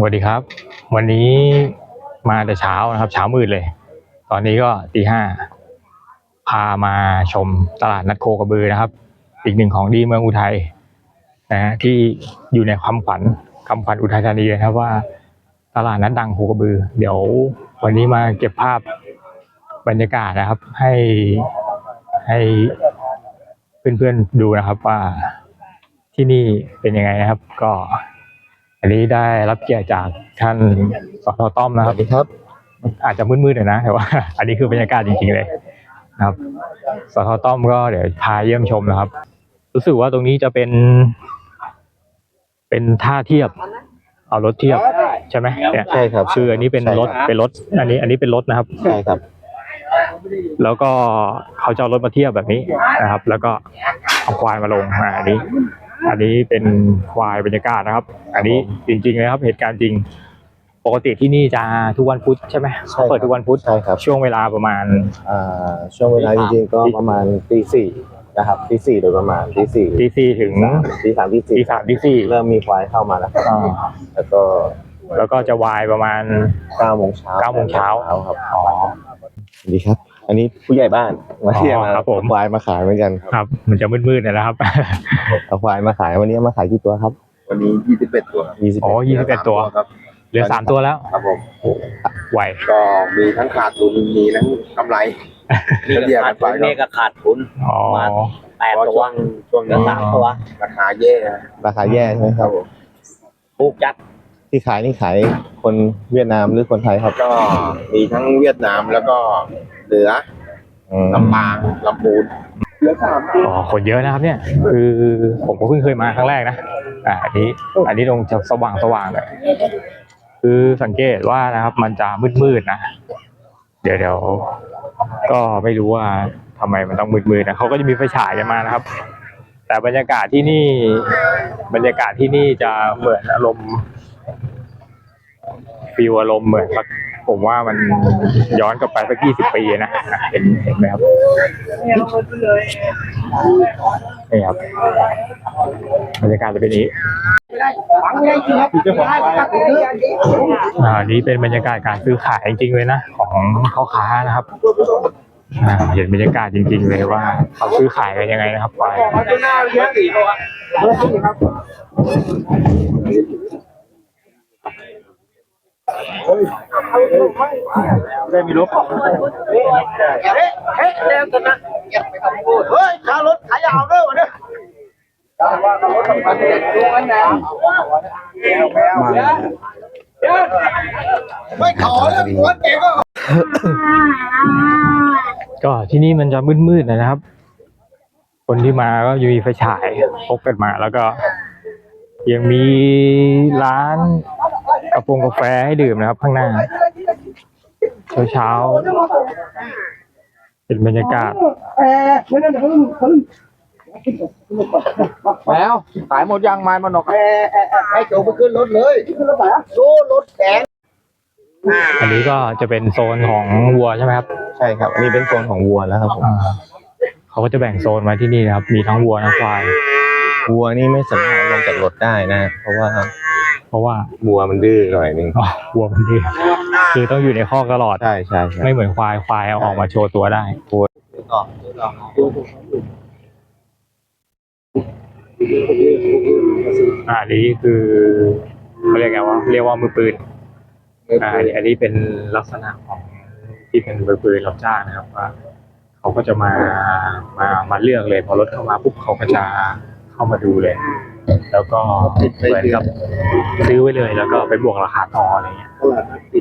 สวัสดีครับ วันนี้มาแต่เช้านะครับ เช้ามืดเลย ตอนนี้ก็ตีห้าพามาชมตลาดนัดโคกระบือนะครับ อีกหนึ่งของดีเมืองอุทัยนะฮะที่อยู่ในความฝันคำขวัญอุทัยธานีนะครับว่าตลาดนัดดังโคกระบือ เดี๋ยววันนี้มาเก็บภาพบรรยากาศนะครับ ให้ให้เพื่อนๆดูนะครับว่าที่นี่เป็นยังไงนะครับ ก็ อันนี้ได้รับเกียรติจากท่านสทต้อมนะครับครับ อาจจะมืดๆหน่อยนะแต่ว่า อันนี้คือบรรยากาศจริงๆเลยนะครับสทต้อมก็เดี๋ยวพาเยี่ยมชมนะครับ รู้สึกว่าตรงนี้จะเป็น เป็นท่าเทียบ เอารถเทียบใช่ไหมเนี่ยใช่ครับคืออันนี้เป็นรถใช่ครับเป็นรถ อันนี้ อันนี้เป็นรถนะครับ ใช่ครับ แล้วก็เขาจะเอารถมาเทียบแบบนี้นะครับ แล้วก็เอาควายมาลงอ่าอันนี้ อันนี้เป็นควายบรรยากาศนะครับ อันนี้จริงๆเลยครับเหตุการณ์จริง ปกติที่นี่จะทุกวันพุธใช่ไหมใช่ครับเปิดทุกวันพุธใช่ครับ ช่วงเวลาประมาณอ่าช่วงเวลาจริงๆก็ประมาณตีสี่นะครับตีสี่โดยประมาณตีสี่ตีสี่ถึงตีสามตีสี่ตีสามตีสี่เริ่มมีควายเข้ามาแล้วครับอ่าแล้วก็แล้วก็จะวายประมาณเก้าโมงเช้าเก้าโมงเช้าครับอ๋อสวัสดีครับ อันนี้ผู้ใหญ่บ้านมาเที่ยวอ๋อมาครับผมเอาควายมาขายเหมือนกันครับครับมันจะมืดๆหน่อยนะครับเอาควายมาขายวันนี้เอามาขายกี่ตัวครับ วันนี้21ตัวยี่สิบอ๋อยี่สิบเอ็ดตัวครับเหลือสามตัวแล้วครับผมไหวก็มีทั้งขาดทุนมีทั้งกำไรเฉลี่ยขากัดนไปทุนนี่ครับก็ขาดทุนอ๋อแปดเพราะตัช่ววงช่วงเหลือนี้สามตัวราคาแย่นะราคาแย่ใช่ไหมครับถูกจัด ที่ขายนี่ขายคนเวียดนามหรือคนไทยครับก็มีทั้งเวียดนามแล้วก็เหนืออืมลำปางลำพูนอ๋อคนเยอะนะครับเนี่ย คือผมก็เพิ่งเคยมาครั้งแรกนะอ่าอันนี้ อันนี้ตรงจะสว่างสว่างๆหน่อยคือสังเกตว่านะครับ มันจะมืดๆนะเดี๋ยวเดี๋ยวก็ไม่รู้ว่าทำไมมันต้องมืดๆนะเขาก็จะมีไฟฉายกันมานะครับ แต่บรรยากาศที่นี่ บรรยากาศที่นี่จะเหมือนอารมณ์ ฟีลอารมณ์เหมือนผมว่ามันย้อนกลับไปสักยี่สิบปีนะเห็นเห็นไหมครับนี่ครับบรรยากาศจะเป็นนี้อ่านี่เป็นบรรยากาศการซื้อขายจริงๆเลยนะของพ่อค้านะครับเห็นบรรยากาศจริง ๆ เลยว่าเขาซื้อขายกันยังไงนะครับควาย ได้มีรถเฮ้เฮ้วกันนะอย่าไปทำพูดเฮ้ยชารถขายยาวด้วยวะเนี่ยมาไม่ขอแล้วหัวเก๋ก็ก็ที่นี่มันจะมืดๆนะครับ คนที่มาก็อยู่มีไฟฉายพกกันมาแล้วก็ยังมีร้าน กาแฟกาแฟให้ดื่มนะครับ ข้างหน้า เช้าๆเป็นบรรยากาศ แล้วขายหมดยังไม้มันออกให้โจไปขึ้นรถเลยโซ่รถแขนอันนี้ก็จะเป็นโซนของวัวใช่ไหมครับ ใช่ครับอันนี้เป็นโซนของวัวแล้วครับผมอ่าเขาก็จะแบ่งโซนมาที่นี่นะครับ มีทั้งวัวทั้งควาย วัวนี่ไม่สามารถลงจากรถได้นะ เพราะว่า เพราะว่าวัวมันดื้อหน่อยนึงอ๋อวัวมันดื้อคือต้องอยู่ในคอกตลอด ใช่ใช่ใช่ไม่เหมือนควายควายเอาออกมาโชว์ตัวได้อ่าอันนี้คือเขาเรียกไงว่าเรียกว่ามือปืนอ่าอันนี้อันนี้เป็นลักษณะของที่เป็นมือปืนรับจ้างนะครับว่าเขาก็จะมามามาเลือกเลยพอรถเข้ามาปุ๊บเขาก็จะเข้ามาดูเลย แล้วก็เหมือนกับซื้อไว้เลยแล้วก็ไปบวกราคาต่ออะไรเงี้ย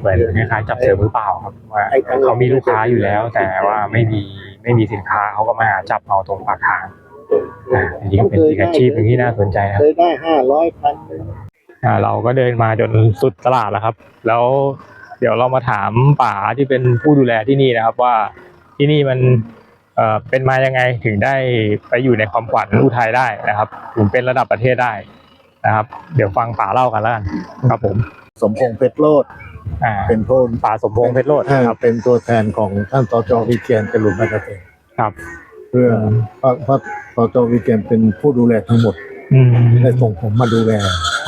เหมือนคล้ายๆจับเสือมือเปล่าครับว่าเขามีลูกค้าอยู่แล้ว แต่ว่าไม่มีไม่มีสินค้าเขาก็มาจับเอาตรงปากทางอ่าอันนี้ก็เป็นอีกอาชีพหนึ่งที่น่าสนใจนะครับเคยได้ห้าร้อยพันอ่าเราก็เดินมาจนสุดตลาดแล้วครับ แล้วเดี๋ยวเรามาถามป๋าที่เป็นผู้ดูแลที่นี่นะครับว่าที่นี่มัน เอ่อเป็นมายังไงถึงได้ไปอยู่ในความฝันอุทัยได้นะครับ ถึงเป็นระดับประเทศได้นะครับ เดี๋ยวฟังป๋าเล่ากันแล้วกันครับผมสมพงษ์เพชรโลดอ่าเป็นโทนป๋าสมพงษ์เพชรโรดอ่าครับ เป็นตัวแทนของท่านสจวิเชียนจรุนพัฒน์เองครับ เพื่อเพราะเพราะสจวิเชียนเป็นผู้ดูแลทั้งหมดอืมได้ส่งผมมาดูแล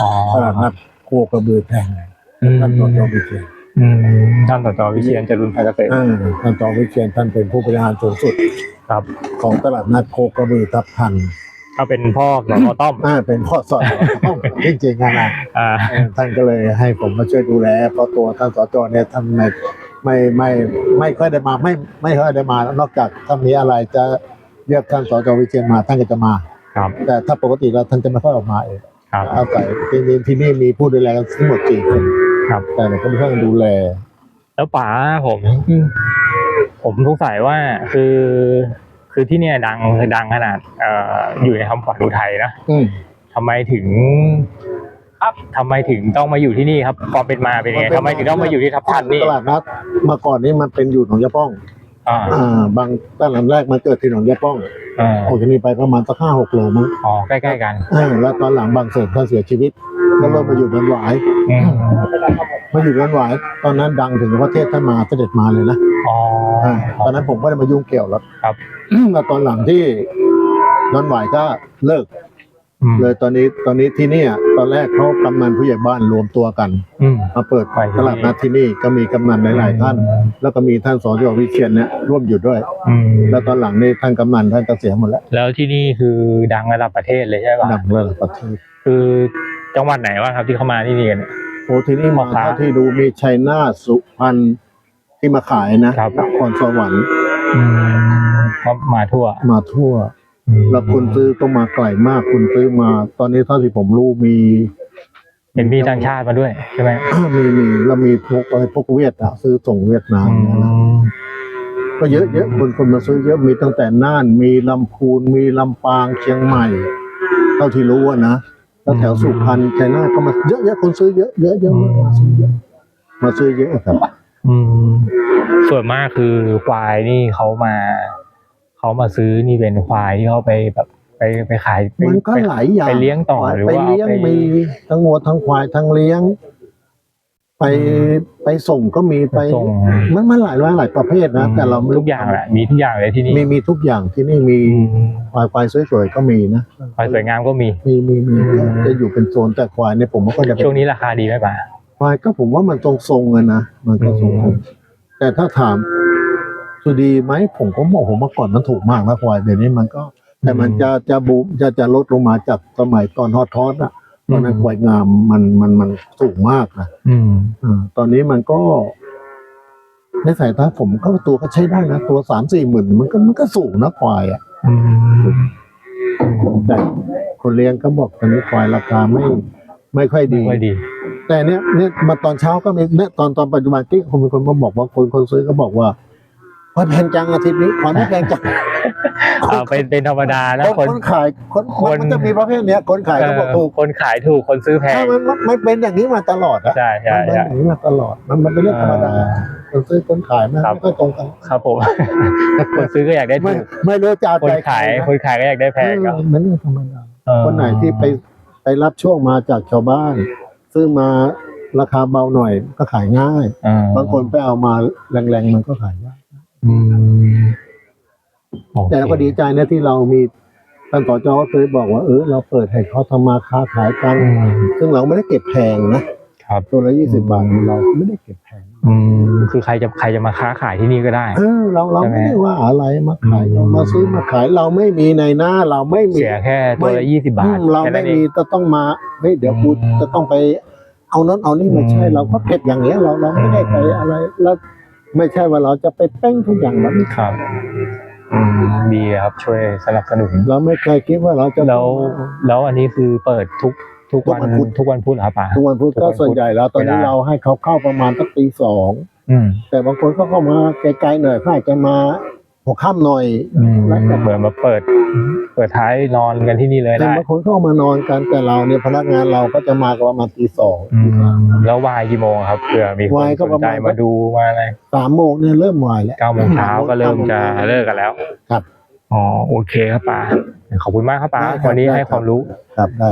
อ๋อตลาดนัดโคกระบือแพงท่านสจวิเชียน อืมท่านสจวิเชียนจรุนไทยเกษตรอ่าท่านสจวิเชียนท่านเป็นผู้บริหารสูงสุดครับ ของตลาดนัดโคกระบือทับทันก็เป็นพ่อสอต้อมอ่าเป็นพ่อสอนจริงๆนะนะอ่าเออท่านก็เลยให้ผมมาช่วยดูแล เพราะตัวท่านสจเนี่ยท่านไม่ไม่ไม่ไม่ค่อยได้มาไม่ไม่ค่อยได้มานอกจากถ้ามีอะไรจะเรียกท่านสจวิเชียนมาท่านก็จะมา ครับแต่ถ้าปกติแล้วท่านจะไม่ค่อยออกมาเองครับ อาศัยที่นี่ที่นี่มีผู้ดูแลกันทั้งหมดสี่คน ครับ แต่เราก็ไม่ต้องดูแล แล้วป๋าผมผมสงสัยว่าคือ คือที่เนี่ยดังดังขนาดเอ่ออยู่ในคำขวัญอุทัยนะอืมทำไมถึงครับทำไมถึงต้องมาอยู่ที่นี่ครับความเป็นมาเป็นยังไงทำไมถึงต้องมาอยู่ที่ทับทันนี่ตลาดนัดเมื่อก่อนนี้มันเป็นอยู่หนองยะป้อง อ่าอ่า บางตลาดแรกมันเกิดที่หนองยะป้องอ่าออกจากนี้ไปประมาณสักห้าหกโลมั้งอ๋อใกล้ๆกัน อ่าแล้วตอนหลังบางเสริมท่านเสียชีวิต ก็เริ่มมาอยู่เดินหวายอืมมาอยู่เดินหวาย ตอนนั้นดังถึงประเทศท่านมาเสด็จมาเลยนะอ๋ออ่าตอนนั้นผมก็ได้มายุ่งเกี่ยวแล้วครับแล้วตอนหลังที่เดินหวายก็เลิก อืมเลยตอนนี้ตอนนี้ที่เนี่ยตอนแรกเขากำนันผู้ใหญ่บ้านรวมตัวกัน อืม มาเปิดไปที่ตลาดนัดที่นี่ก็มีกำนันหลาย ๆ ท่าน แล้วก็มีท่านสจวิเชียนเนี่ยร่วมอยู่ด้วย อืมแล้วตอนหลังนี่ท่านกำนันท่านเกษียณหมดแล้วแล้วที่นี่คือดังระดับประเทศเลยใช่ป่ะดังระดับประเทศคือ จังหวัดไหนวะครับที่เข้ามาที่นี่กันเนี่ย โอ้ที่นี่มาพ่อค้าเท่าที่ดูมีชัยนาทสุพรรณที่มาขายนะครับ นครสวรรค์อืมก็มาทั่วมาทั่วแล้วคนซื้อก็มาไกลมากคนซื้อมา ตอนนี้เท่าที่ผมรู้มีเห็นมีต่างชาติมาด้วยใช่ไหมมีมีแล้วมีพวกอะไรพวกเวียดอะซื้อส่งเวียดนามเนี่ยนะก็เยอะเยอะคนคนมาซื้อเยอะมีตั้งแต่น่านมีลำพูนมีลำปางเชียงใหม่ เท่าที่รู้อะนะ แล้วแถวสุพรรณชัยนาทก็มาเยอะเยอะคนซื้อเยอะเยอะเยอะมากมาซื้อเยอะมาซื้อเยอะครับ อืมส่วนมากคือควายนี่เขามาเขามาซื้อนี่เป็นควายที่เขาไปแบบไปไปขายไปมันก็ไปหลายอย่างไปเลี้ยงต่อหรือไปว่าเลี้ยงเอาไปมีทั้งวัวทั้งควายทั้งเลี้ยง ไปไปส่งก็มีไปส่ง มันมันหลายหลายหลายประเภทนะ แต่เราไม่ทุกอย่างแหละมีทุกอย่างเลยที่นี่มีมีทุกอย่างที่นี่มีอืมควายควายสวยๆก็มีนะควายสวยงามก็มีมีมีมีจะอยู่เป็นโซนแต่ควายเนี่ยผมว่าก็จะเป็นช่วงนี้ราคาดีไหมป่ะควายก็ผมว่ามันทรงทรงๆอะนะมันก็ทรงอืมๆแต่ถ้าถามสุดีไหมผมก็บอกผมเมื่อก่อนมันถูกมากนะควายเดี๋ยวนี้มันก็ แต่มันจะจะบูมจะจะลดลงมาจากสมัยตอนฮอตทอสอะ ตอนนั้นควายงามมันมันมันสูงมากนะอืมอ่าตอนนี้มันก็ ในสายตาผมก็ตัวก็ใช้ได้นะตัวสามสี่หมื่นมันก็มันก็สูงนะควายอะอืมแต่คนเลี้ยงก็บอกตอนนี้ควายราคาไม่ไม่ค่อยไม่ดี ค่อยดี แต่เนี้ยเนี่ยมาตอนเช้าก็มีเนี่ยตอนตอนปัจจุบันที่คนมีคนมาบอกว่าคนคนซื้อก็บอกว่า ควายแพงจังอาทิตย์นี้ควายไม่แพงจังเอาเป็นเป็นธรรมดานะคนคนคนขายคนคนมันจะมีประเภทเนี้ยคนขายก็บอกถูกเออคนขายถูกคนซื้อแพงถ้ามันมันมันเป็นอย่างนี้มาตลอดอะใช่ใช่มันเป็นใช่อย่างนี้มาตลอดมันมันเป็นเรื่องธรรมดาคนซื้อคนขายมันครับ ไม่ค่อยตรงกันครับผมคนซื้อก็อยากได้ไม่ถูกไม่รู้จะเอาคนใจขายใรนะคนขายก็อยากได้แพงก็เออมันเรื่องธรรมดาเออคนไหนที่ไปไปรับช่วงมาจากชาวบ้าน ซื้อมาราคาเบาหน่อยก็ขายง่าย เออบางคนไปเอามาแรงๆมันก็ขายยากอืมโอค แต่เราก็ดีใจนะที่เรามีท่านต่อจอเคยบอกว่าเออเราเปิดให้เขาทำมาค้าขายกันอืมซึ่งเราไม่ได้เก็บแพงนะครับตัวละยี่สิบบาทเราไม่ได้เก็บแพงอืมคือใครจะใครจะมาค้าขายที่นี่ก็ได้เออเราเราใช่ไหมไม่ได้ว่าอะไรมาขายอืมเรามาซื้อมาขายเราไม่มีในหน้าเราไม่มีเสียแค่ตัวละยี่สิบาทอืมเราแค่ไม่นั้นเอมีงจะต้องมาเฮ้ยเดี๋ยวกูอืมจะต้องไป เอานั้นเอานี่ไม่ใช่อืมเราก็เก็บอย่างเงี้ยเราเราไม่ได้ไปอะไรแล้วไม่ใช่ว่าเราจะไปเป้งทุกอย่างเราไม่ครับอืม ดีครับช่วยสนับสนุนเราไม่เคยคิดว่าเราจะแล้วแล้วอันนี้คือเปิดทุกทุกทุกวัวันนพุธทุกวันพุธเหรอครับป๋าทุกวันพุธทุกก็วันพุธส่วนใหญ่แล้วตอนนี้เวลาเราให้เขาเข้าประมาณสักตีสองอืมแต่บางคนก็เข้ามาไกลๆหน่อยเขาอาจจะมา หัวค่ำหน่อยอืมแล้วแต่เหมือนมาเปิด เปิดท้ายนอนกันที่นี่เลยแต่ได้ บางคนเข้ามานอนกันแต่เราเนี่ยพนักงานเราก็จะมากันประมาณตีสองอืมแล้ววายกี่โมงครับเผื่อมีคนวายก็สประนใจมาณ มาดูมาอะไรสามโมงเนี่ยเริ่มวายแล้ว เก้าโมงเช้าก็เริ่มจะเลิกกันแล้วครับอ๋อโอเคครับป๋าขอบคุณมากครับป๋าได้ครับวันนี้ได้ให้ครับ ความรู้ ครับได้